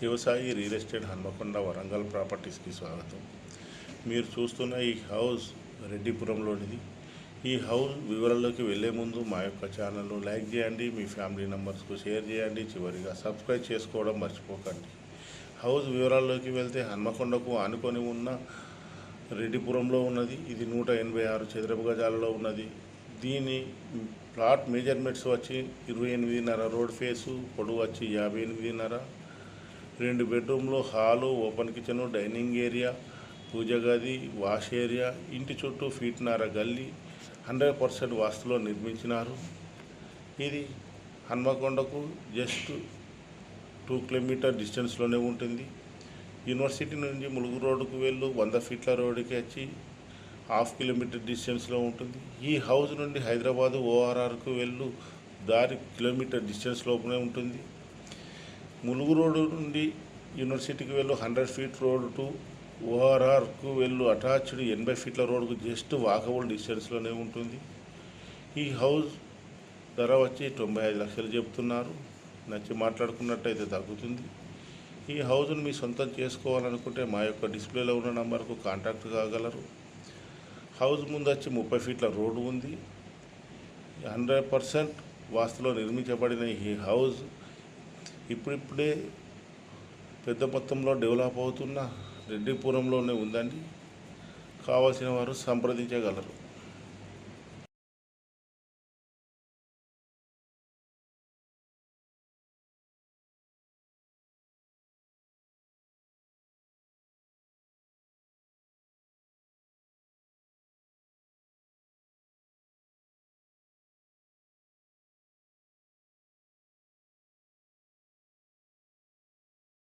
Shivasai real estate Hanamkonda Warangal ప్రాపర్టీస్కి స్వాగతం. మీరు చూస్తున్న ఈ హౌస్ రెడ్డిపురంలోనిది. ఈ హౌస్ వివరాల్లోకి వెళ్ళే ముందు మా యొక్క ఛానల్ను లైక్ చేయండి మీ ఫ్యామిలీ మెంబర్స్కు షేర్ చేయండి చివరిగా సబ్స్క్రైబ్ చేసుకోవడం మర్చిపోకండి. హౌస్ వివరాల్లోకి వెళ్తే హన్మకొండకు ఆనుకొని ఉన్న రెడ్డిపురంలో ఉన్నది. ఇది నూట ఎనభై ఆరు చదరపు గజాలలో ఉన్నది. దీని ప్లాట్ మెజర్మెంట్స్ వచ్చి ఇరవై ఎనిమిదిన్నర రోడ్ ఫేసు పొడవు వచ్చి యాభై ఎనిమిదిన్నర. రెండు బెడ్రూమ్లు hall open kitchen dining area పూజ గది వాష్ ఏరియా ఇంటి చుట్టూ ఫీట్నర గల్లీ హండ్రెడ్ పర్సెంట్ వాస్తులో నిర్మించినారు. ఇది హన్మకొండకు జస్ట్ టూ కిలోమీటర్ డిస్టెన్స్లోనే ఉంటుంది. యూనివర్సిటీ నుంచి ములుగు రోడ్డుకు వెళ్ళు వంద ఫీట్ల రోడ్డుకి వచ్చి హాఫ్ కిలోమీటర్ డిస్టెన్స్లో ఉంటుంది. ఈ హౌస్ నుండి హైదరాబాదు ఓఆర్ఆర్కు వెళ్ళు దారి కిలోమీటర్ డిస్టెన్స్ లోపలే ఉంటుంది. ములుగు రోడ్డు నుండి యూనివర్సిటీకి వెళ్ళు హండ్రెడ్ ఫీట్ రోడ్ టు ఓఆర్ఆర్కు వెళ్ళు. అటాచ్డ్ ఎనభై ఫీట్ల రోడ్కు జస్ట్ వాకబుల్ డిస్టెన్స్లోనే ఉంటుంది. ఈ హౌస్ ధర వచ్చి తొంభై ఐదు లక్షలు చెప్తున్నారు నచ్చి మాట్లాడుకున్నట్టయితే తగ్గుతుంది. ఈ హౌస్ను మీ సొంతం చేసుకోవాలనుకుంటే మా యొక్క డిస్ప్లేలో ఉన్న నంబర్కు కాంటాక్ట్ కాగలరు. హౌస్ ముందు వచ్చి ముప్పై ఫీట్ల రోడ్డు ఉంది. హండ్రెడ్ పర్సెంట్ వాస్తులో నిర్మించబడిన ఈ హౌస్ ఇప్పుడిప్పుడే పెద్ద మొత్తంలో డెవలప్ అవుతున్న రెడ్డిపురంలోనే ఉందండి. కావాల్సిన వారు సంప్రదించగలరు.